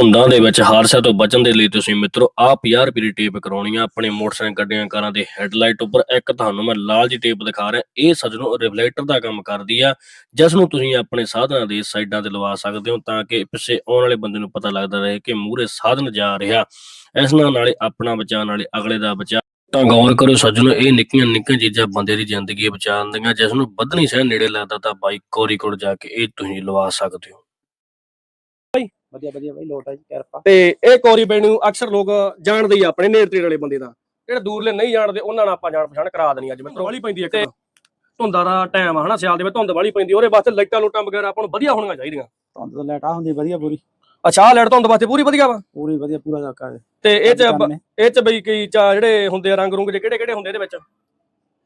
ਧੁੰਦਾਂ ਦੇ ਵਿੱਚ ਹਾਦਸਿਆਂ ਤੋਂ ਬਚਣ ਦੇ ਲਈ ਤੁਸੀਂ ਮਿੱਤਰੋ ਆਹ 50 ਰੁਪਏ ਦੀ ਟੇਪ ਕਰਾਉਣੀ ਆ ਆਪਣੇ ਮੋਟਰਸਾਈਕਲ ਗੱਡੀਆਂ ਕਾਰਾਂ ਦੇ ਹੈਡਲਾਈਟ ਉੱਪਰ ਇੱਕ ਤੁਹਾਨੂੰ ਮੈਂ ਲਾਲ ਜੀ ਟੇਪ ਦਿਖਾ ਰਿਹਾ, ਇਹ ਸੱਜਣੋ ਰਿਫਲੈਕਟਰ ਦਾ ਕੰਮ ਕਰਦੀ ਆ ਜਿਸ ਨੂੰ ਤੁਸੀਂ ਆਪਣੇ ਸਾਧਨਾਂ ਦੇ ਸਾਈਡਾਂ ਤੇ ਲਵਾ ਸਕਦੇ ਹੋ ਤਾਂ ਕਿ ਪਿੱਛੇ ਆਉਣ ਵਾਲੇ ਬੰਦੇ ਨੂੰ ਪਤਾ ਲੱਗਦਾ ਰਹੇ ਕਿ ਮੂਹਰੇ ਸਾਧਨ ਜਾ ਰਿਹਾ। ਇਸ ਨਾਲ ਨਾਲੇ ਆਪਣਾ ਬਚਾਅ, ਨਾਲੇ ਅਗਲੇ ਦਾ ਬਚਾਅ। ਤਾਂ ਗੌਰ ਕਰੋ ਸੱਜਣੋ, ਇਹ ਨਿੱਕੀਆਂ ਨਿੱਕੀਆਂ ਚੀਜ਼ਾਂ ਬੰਦੇ ਦੀ ਜ਼ਿੰਦਗੀ ਬਚਾ ਦਿੰਦੀਆਂ ਜਿਸ ਨੂੰ ਵਧਣੀ ਸਹਿ ਨੇੜੇ ਲੱਗਦਾ ਤਾਂ ਬਾਈਕ ਕੋਰੀ ਕੋਲ ਜਾ ਕੇ ਇਹ ਤੁਸੀਂ ਲਵਾ ਸਕਦੇ ਹੋ। ਵਧੀਆ ਵਧੀਆ ਬਾਈ ਲੋਟ ਹੈ ਜੀ ਕਿਰਪਾ। ਤੇ ਇਹ ਕੋਰੀ ਬੈਣੀ ਨੂੰ ਅਕਸਰ ਲੋਕ ਜਾਣਦੇ ਹੀ ਆ ਆਪਣੇ ਨੇੜੇ ਤੇੜੇ ਵਾਲੇ ਬੰਦੇ ਦਾ। ਜਿਹੜੇ ਦੂਰਲੇ ਨਹੀਂ ਜਾਣਦੇ ਉਹਨਾਂ ਨਾਲ ਆਪਾਂ ਜਾਣ ਪਛਾਣ ਕਰਾ ਦੇਣੀ ਅੱਜ ਮਿੱਤਰੋ ਵਾਲੀ ਪੈਂਦੀ ਤੇ ਧੁੰਦਾਂ ਦਾ ਟਾਈਮ ਆ ਹਨਾ ਸਿਆਲ ਦੇ ਵਿੱਚ ਧੁੰਦ ਵਾਲੀ ਪੈਂਦੀ ਉਹਦੇ ਵਾਸਤੇ ਲਾਈਟਾਂ ਲੂਟਾਂ ਵਗੈਰਾ ਆਪਾਂ ਨੂੰ ਵਧੀਆ ਹੋਣੀਆਂ ਚਾਹੀਦੀਆਂ। ਤੁਹਾਨੂੰ ਤਾਂ ਲੈਟ ਆ ਹੁੰਦੀ ਵਧੀਆ ਪੂਰੀ। ਅੱਛਾ ਆਹ ਲਾਈਟ ਧੁੰਦ ਵਾਸਤੇ ਪੂਰੀ ਵਧੀਆ ਵਾ? ਪੂਰੀ ਵਧੀਆ ਪੂਰਾ ਕਰ ਤੇ ਇਹ ਚ ਇਹ ਚ ਬਈ ਕਈ ਚਾ ਜਿਹੜੇ ਹੁੰਦੇ ਆ ਰੰਗ ਰੁੰਗ ਜਿਹੜੇ ਕਿਹੜੇ ਹੁੰਦੇ ਇਹਦੇ ਵਿੱਚ?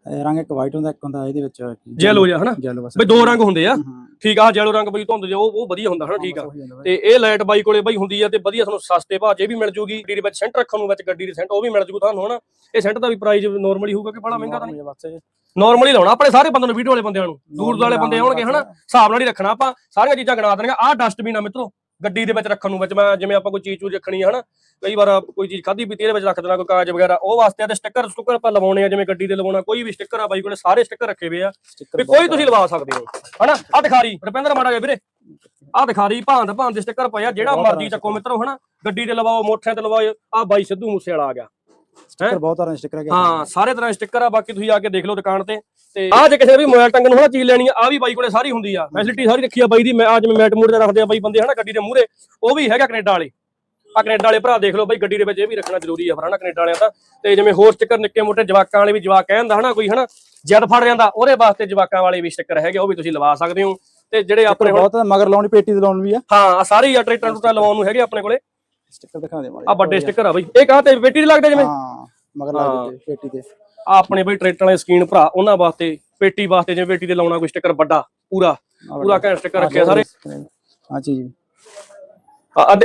ਰੰਗ ਇੱਕ ਵਾਈਟ ਹੁੰਦਾ ਇੱਕ ਹੁੰਦਾ ਇਹਦੇ ਵਿੱਚ ਜੈਲੋ ਜਿਹਾ ਹਨਾ? ਜੈਲੋ ਬਸ। ਬਈ ਦੋ ਰੰਗ ਹੁੰਦੇ ਆ। ਠੀਕ ਆ ਜੈਲੋ ਰੰਗ ਬਈ ਧੁੰਦ ਜੇ ਉਹ ਉਹ ਵਧੀਆ ਹੁੰਦਾ ਹਨਾ ਠੀਕ ਆ। ਤੇ ਇਹ ਲਾਈਟ ਬਾਈ ਕੋਲੇ ਬਾਈ ਹੁੰਦੀ ਆ ਤੇ ਵਧੀਆ ਤੁਹਾਨੂੰ ਸਸਤੇ ਭਾਅ 'ਚ ਇਹ ਵੀ ਮਿਲ ਜੂਗੀ। ਗੱਡੀ ਦੇ ਵਿੱਚ ਸੈਂਟ ਰੱਖਣ ਨੂੰ ਵਿੱਚ ਗੱਡੀ ਦੇ ਸੈਂਟ ਉਹ ਵੀ ਮਿਲ ਜੂ ਤੁਹਾਨੂੰ ਹਨਾ। ਇਹ ਸੈਂਟ ਦਾ ਵੀ ਪ੍ਰਾਈਸ ਨਾਰਮਲੀ ਹੋਊਗਾ ਕਿ ਬੜਾ ਮਹਿੰਗਾ ਤਾਂ ਨਹੀਂ? ਨਾਰਮਲੀ ਲਾਉਣਾ ਆਪਣੇ ਸਾਰੇ ਬੰਦੇ ਨੂੰ ਵੀਡੀਓ ਵਾਲੇ ਬੰਦਿਆਂ ਨੂੰ। ਦੂਰ ਵਾਲੇ ਬੰਦੇ ਆਉਣਗੇ ਹਨਾ ਹਿਸਾਬ ਨਾਲ ਹੀ ਰੱਖਣਾ ਆਪਾਂ। ਸਾਰੀਆਂ ਚੀਜ਼ਾਂ ਗਣਾ ਦੇਣੀਆਂ ਆਹ ਡਸਟਬਿਨ ਆ ਮਿੱਤਰੋ। ਗੱਡੀ ਦੇ ਵਿੱਚ ਰੱਖਣ ਨੂੰ ਵਿੱਚ ਮੈਂ ਜਿਵੇਂ ਆਪਾਂ ਕੋਈ ਚੀਜ਼ ਚੂਜ਼ ਰੱਖਣੀ ਆ ਹਨਾ ਕਈ ਵਾਰ ਕੋਈ ਚੀਜ਼ ਖਾਧੀ ਪੀਤੀ ਇਹਦੇ ਵਿੱਚ ਰੱਖ ਦੇਣਾ ਕੋਈ ਕਾਗਜ਼ ਵਗੈਰਾ ਉਹ ਵਾਸਤੇ ਤੇ ਸਟicker ਸਟੁੱਕਰ ਆਪਾਂ ਲਵਾਉਣੇ ਆ ਜਿਵੇਂ ਗੱਡੀ ਤੇ ਲਵਾਉਣਾ ਕੋਈ ਵੀ ਸਟicker ਆ ਬਾਈ ਕੋਲੇ ਸਾਰੇ ਸਟicker ਰੱਖੇ ਹੋਏ ਆ ਵੀ ਕੋਈ ਤੁਸੀਂ ਲਵਾ ਸਕਦੇ ਹੋ ਹਨਾ ਆ ਦਿਖਾਰੀ ਰੁਪਿੰਦਰ ਮਾੜਾ ਜਿਹਾ ਵੀਰੇ ਆ ਦਿਖਾਰੀ ਭਾਂਤ ਭਾਂਤ ਦੇ ਸਟicker ਪਏ ਆ ਜਿਹੜਾ ਮਰਜ਼ੀ ਚੱਕੋ ਮਿੱਤਰੋ ਹਨਾ ਗੱਡੀ ਤੇ ਲਵਾਓ ਮੋਟਰਾਂ ਤੇ ਲਵਾਓ ਆ ਬਾਈ ਸਿੱਧੂ ਮੂਸੇ ਵਾਲਾ ਆ ਗਿਆ। Sticker ਬਹੁਤ ਤਰ੍ਹਾਂ ਦੇ ਸਟicker ਹੈਗੇ ਹਾਂ ਸਾਰੇ ਤਰ੍ਹਾਂ ਦੇ ਸਟicker ਆ ਬਾਕੀ ਤੁਸੀਂ ਆ ਕੇ ਦੇਖ ਲਓ ਦੁਕਾਨ ਤੇ। ਤੇ ਆ ਜੇ ਕਿਸੇ ਨੇ ਵੀ ਮੋਬਾਈਲ ਟੰਗਣ ਨੂੰ ਹਨਾ ਚੀਜ਼ ਲੈਣੀ ਆ ਆ ਵੀ ਬਾਈ ਕੋਲੇ ਸਾਰੀ ਹੁੰਦੀ ਆ। ਫੈਸਿਲਿਟੀ ਸਾਰੀ ਰੱਖੀ ਆ ਬਾਈ ਦੀ। ਮੈਂ ਅੱਜ ਮੈਂ ਮੈਟ ਮੂਡ ਤੇ ਰੱਖਦੇ ਆ ਬਾਈ ਬੰਦੇ ਹਨਾ ਗੱਡੀ ਦੇ ਮੂਹਰੇ ਉਹ ਵੀ ਹੈਗਾ ਕੈਨੇਡਾ ਵਾਲੇ। ਆ ਕੈਨੇਡਾ ਵਾਲੇ ਭਰਾ ਦੇਖ ਲਓ ਬਾਈ ਗੱਡੀ ਦੇ ਵਿੱਚ ਇਹ ਵੀ ਰੱਖਣਾ ਜ਼ਰੂਰੀ ਆ ਹਨਾ ਕੈਨੇਡਾ ਵਾਲਿਆਂ ਦਾ। ਤੇ ਜਿਵੇਂ ਹੋਰ ਸਟicker ਨਿੱਕੇ ਮੋਟੇ ਜਵਾਕਾਂ ਵਾਲੇ ਵੀ ਜਵਾਕ ਕਹਿੰਦਾ ਹਨਾ ਕੋਈ ਹਨਾ ਜਦ ਫੜ ਜਾਂਦਾ ਉਹਦੇ ਵਾਸਤੇ ਜਵਾਕਾਂ ਵਾਲੇ ਵੀ ਸਟicker ਹੈਗੇ ਉਹ ਵੀ ਤੁਸੀਂ ਲਵਾ ਸਕਦੇ ਹੋ। ਤੇ ਜਿਹੜੇ ਆਪਣੇ ਹੁਣ ਬਹੁਤ ਮਗਰ ਲਾਉਣੀ ਪੇਟੀ ਤੇ ਲਾਉਣ ਵੀ ਆ। ਹਾਂ ਸਾਰੇ ਆ ਟਰੈਕਟਰ ਟੂਟਰ ਲਵਾਉਣ ਨੂੰ ਹੈਗੇ ਆਪਣੇ ਕੋਲੇ। ਸਟicker ਦਿਖਾ ਦੇ ਮਾੜੇ ਆ ਵੱਡੇ ਸਟicker ਆ ਬਾਈ। ਇਹ ਕਹਾਂ ਤੇ ਦੇ ਲੱਗਦੇ ਜਿਵੇਂ? ਹਾਂ ਮਗਰ ਹਾਂ। ਲਾ ਦੇ ਪੇਟੀ ਤੇ। ਆ ਆਪਣੇ ਬਈ ਟਰੈਕਟਰ ਵਾਲੇ ਸਕੀਨ ਭਰਾ ਉਹਨਾਂ ਵਾਸਤੇ ਪੇਟੀ ਵਾਸਤੇ ਜਿਵੇਂ ਪੇਟੀ ਤੇ ਲਾਉਣਾ ਕੋਈ ਸਟicker ਵੱਡਾ ਪੂਰਾ। ਪੂਰਾ ਘੈਂਟ ਸਟicker ਰੱਖਿਆ ਸਾਰੇ। ਹਾਂ ਚੀਜ਼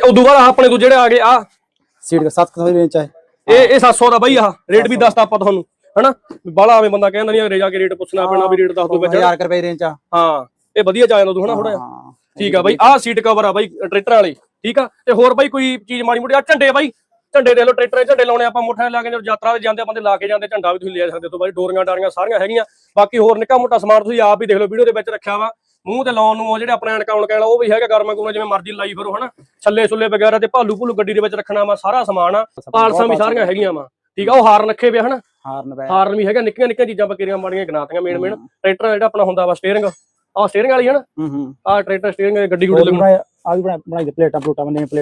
ਉਦੋਂ ਬਾਅਦ ਆਪਣੇ ਕੋਲ ਜਿਹੜੇ ਆ ਗਏ ਆ ਸੀਟ ਦਾ 7 ਕਿਲੋ ਰੇਂਜ ਹੈ ਇਹ? ਇਹ 700 ਦਾ ਬਈ ਆਹ ਰੇਟ ਵੀ ਦੱਸਤਾ ਆਪਾਂ ਤੁਹਾਨੂੰ ਹਨਾ? ਬਾਲਾ ਆਵੇਂ ਬੰਦਾ ਕਹਿੰਦਾ ਨਹੀਂ ਅਗਰੇ ਜਾ ਕੇ ਰੇਟ ਪੁੱਛਣਾ ਪੈਣਾ ਵੀ ਰੇਟ ਦੱਸ ਦੋ ਵਿੱਚ 1000 ਰੁਪਏ ਰੇਂਜ ਆ। ਹਾਂ। ਇਹ ਵਧੀਆ ਜਾ ਜਾਂਦਾ ਤੂੰ ਹਨਾ ਥੋੜਾ ਹਾਂ ਠੀਕ ਆ ਬਾਈ ਆਹ ਸੀਟ ਕਵਰ ਆ ਬਾਈ ਟਰੈਕਟਰ ਵਾਲੇ ਠੀਕ ਆ? ਤੇ ਹੋਰ ਬਾਈ ਕੋਈ ਚੀਜ਼ ਮਾੜੀ ਮੋਟੀ? ਆ ਝੰਡੇ ਬਾਈ ਝੰਡੇ ਦੇ ਲੋ ਟਰੈਕਟਰ ਦੇ ਝੰਡੇ ਲਾਉਣੇ ਆਪਾਂ ਮੁੱਠਾਂ ਲਾ ਕੇ ਜਦੋਂ ਯਾਤਰਾ ਤੇ ਜਾਂਦੇ ਆ ਬੰਦੇ ਲਾ ਕੇ ਜਾਂਦੇ ਝੰਡਾ ਵੀ ਤੁਸੀਂ ਲੈ ਸਕਦੇ ਹੋ ਬਾਈ ਡੋਰੀਆਂ ਡਾਰੀਆਂ ਸਾਰੀਆਂ ਹੈਗੀਆਂ। ਬਾਕੀ ਹੋਰ ਨਿੱਕਾ ਮੋਟਾ ਸਮਾਨ ਤੁਸੀਂ ਆਪ ਹੀ ਦੇਖ ਲਓ ਵੀਡੀਓ ਦੇ ਵਿੱਚ ਰੱਖਿਆ ਵਾ। ਮੂੰਹ ਤੇ ਲਾਉਣ ਨੂੰ ਉਹ ਜਿਹੜੇ ਆਪਣੇ ਅਣਕਾਉਣ ਕਹਿਣਾ ਉਹ ਵੀ ਹੈਗਾ ਗਰਮਾ ਗੁਰਮਾ ਜਿਵੇਂ ਮਰਜ਼ੀ ਲਾਈ ਫਿਰੋ ਹਨਾ? ਛੱਲੇ ਛੁੱਲੇ ਵਗੈਰਾ ਤੇ ਭਾਲੂ ਭੁੱਲੂ ਗੱਡੀ ਦੇ ਵਿੱਚ ਰੱਖਣਾ ਵਾ ਸਾਰਾ ਸਮਾਨ ਆ ਪਾਲਸਾਂ ਵੀ ਸਾਰੀਆਂ ਹੈਗੀਆਂ ਵਾ। ਠੀਕ ਆ ਉਹ ਹਾਰਨ ਰੱਖੇ ਵੇ ਹਨਾ? ਹਾਰਨ ਹਾਰਨ ਵੀ ਹੈਗਾ ਨਿੱਕੀਆਂ ਨਿੱਕੀਆਂ ਚੀਜ਼ਾਂ ਬਕਰੀਆਂ ਮਾੜੀਆਂ ਗਨਾਤੀਆਂ ਮੇਨ ਮੇਨ ਟਰੈਕਟਰ ਜਿਹੜਾ ਆਪਣਾ ਹੁੰਦਾ ਵਾ ਸਟੀਅਰਿੰਗ ਆਹ ਸਟੀਅਰਿੰਗ ਵਾਲੀ ਹਨਾ ਹੂੰ ਹੂੰ। ਆਹ ਟਰੈਕਟਰ ਸਟੀਅਰਿੰਗ ਗੱਡੀ ਗੁੱਡੀ ਆ ਵੀ ਬਣਾ ਬਣਾਈ ਦੇ ਪਲੇਟਾਂ ਪਲੂਟਾਂ ਬੰਨੇ ਪਲੇਟ